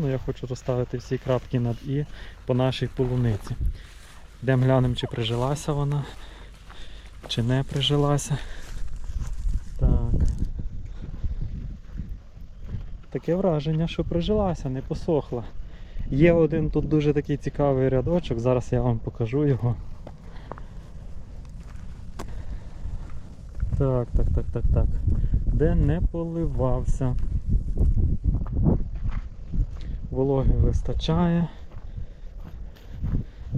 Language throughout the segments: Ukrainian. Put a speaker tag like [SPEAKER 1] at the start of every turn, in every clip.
[SPEAKER 1] Ну, я хочу розставити всі крапки над І по нашій полуниці. Йдемо глянемо, чи прижилася вона, чи не прижилася. Так. Таке враження, що прижилася, не посохла. Є один тут дуже такий цікавий рядочок, зараз я вам покажу його. Так, так, так, так, так. Де не поливався. Вологи вистачає.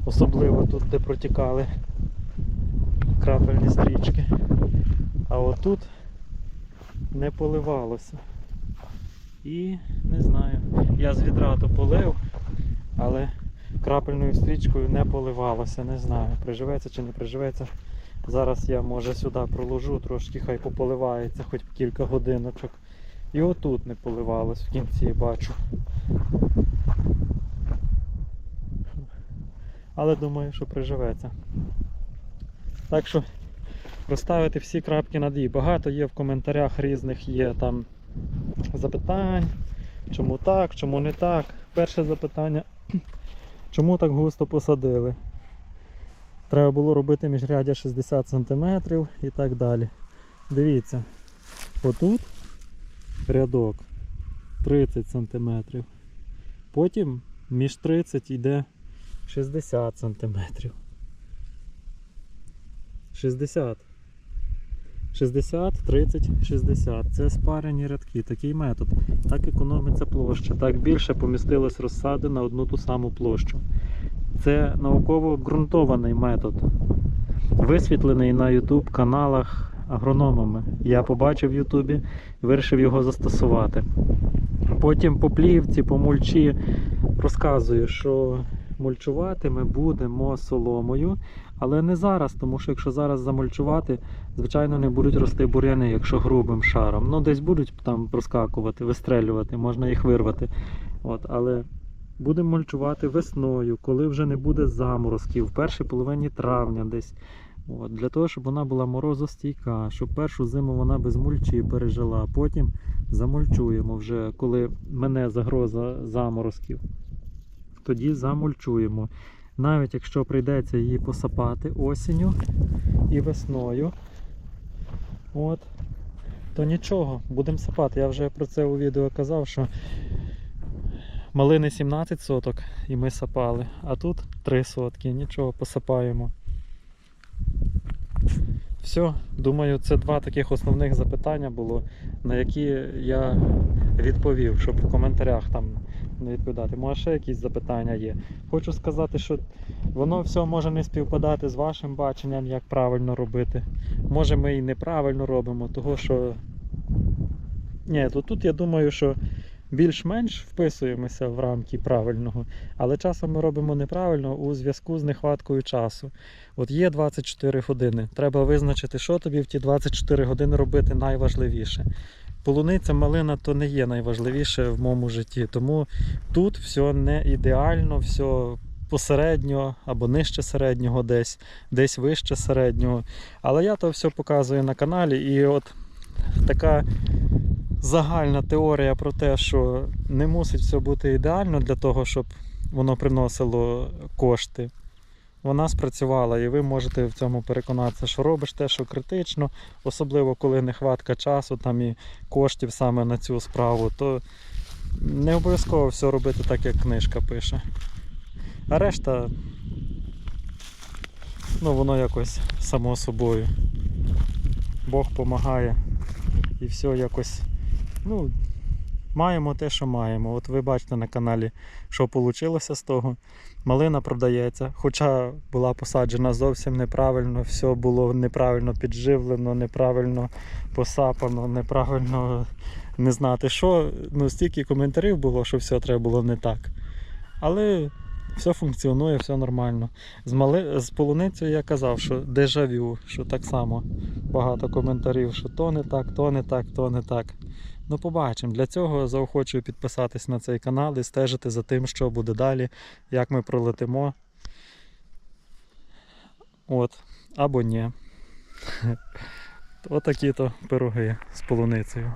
[SPEAKER 1] Особливо тут, де протікали крапельні стрічки. А отут не поливалося. І не знаю. Я з відра то полив, але крапельною стрічкою не поливалося. Не знаю, приживеться чи не приживеться. Зараз я може сюди проложу, трошки хай пополивається хоч кілька годиночок. І отут не поливалось в кінці бачу. Але думаю, що приживеться. Так що розставити всі крапки над «і». Багато є в коментарях різних є там запитань, чому так, чому не так. Перше запитання, чому так густо посадили? Треба було робити міжряддя 60 см і так далі. Дивіться, отут рядок 30 см. Потім між 30 йде 60 см. 60. 60, 30, 60. Це спарені рядки, такий метод. Так економиться площа. Так більше помістилось розсади на одну ту саму площу. Це науково ґрунтований метод, висвітлений на YouTube каналах агрономами. Я побачив в Ютубі і вирішив його застосувати. Потім по плівці, по мульчі розказую, що мульчувати ми будемо соломою, але не зараз, тому що якщо зараз замульчувати, звичайно, не будуть рости бур'яни, якщо грубим шаром. Ну, десь будуть там проскакувати, вистрелювати, можна їх вирвати. От, але будемо мульчувати весною, коли вже не буде заморозків, в першій половині травня десь. От, для того, щоб вона була морозостійка, щоб першу зиму вона без мульчі пережила, а потім замульчуємо вже, коли мене загроза заморозків. Тоді замульчуємо. Навіть якщо прийдеться її посапати осінню і весною, от, то нічого, будемо сапати. Я вже про це у відео казав, що малини 17 соток і ми сапали, а тут 3 сотки, нічого, посапаємо. Все, думаю, це два таких основних запитання було, на які я відповів, щоб в коментарях там не відповідати. Може ще якісь запитання є. Хочу сказати, що воно все може не співпадати з вашим баченням, як правильно робити. Може ми і неправильно робимо, того що. Ні, то тут я думаю, що більш-менш вписуємося в рамки правильного, але часом ми робимо неправильно у зв'язку з нехваткою часу. От є 24 години. Треба визначити, що тобі в ті 24 години робити найважливіше. Полуниця малина то не є найважливіше в моєму житті. Тому тут все не ідеально, все посередньо або нижче середнього десь, десь вище середнього. Але я то все показую на каналі, і от така загальна теорія про те, що не мусить все бути ідеально для того, щоб воно приносило кошти. Вона спрацювала, і ви можете в цьому переконатися, що робиш те, що критично, особливо коли нехватка часу там і коштів саме на цю справу, то не обов'язково все робити так, як книжка пише. А решта, ну воно якось само собою. Бог допомагає і все якось. Ну, маємо те, що маємо. От ви бачите на каналі, що вийшло з того. Малина продається, хоча була посаджена зовсім неправильно, все було неправильно підживлено, неправильно посапано, неправильно не знати що. Ну, стільки коментарів було, що все треба було не так. Але все функціонує, все нормально. З, мали... з полуницею я казав, що дежавю, що так само багато коментарів, що то не так, то не так, то не так. Ну, побачимо. Для цього заохочую підписатись на цей канал і стежити за тим, що буде далі, як ми пролетимо. От, або ні. Отакі то пироги з полуницею.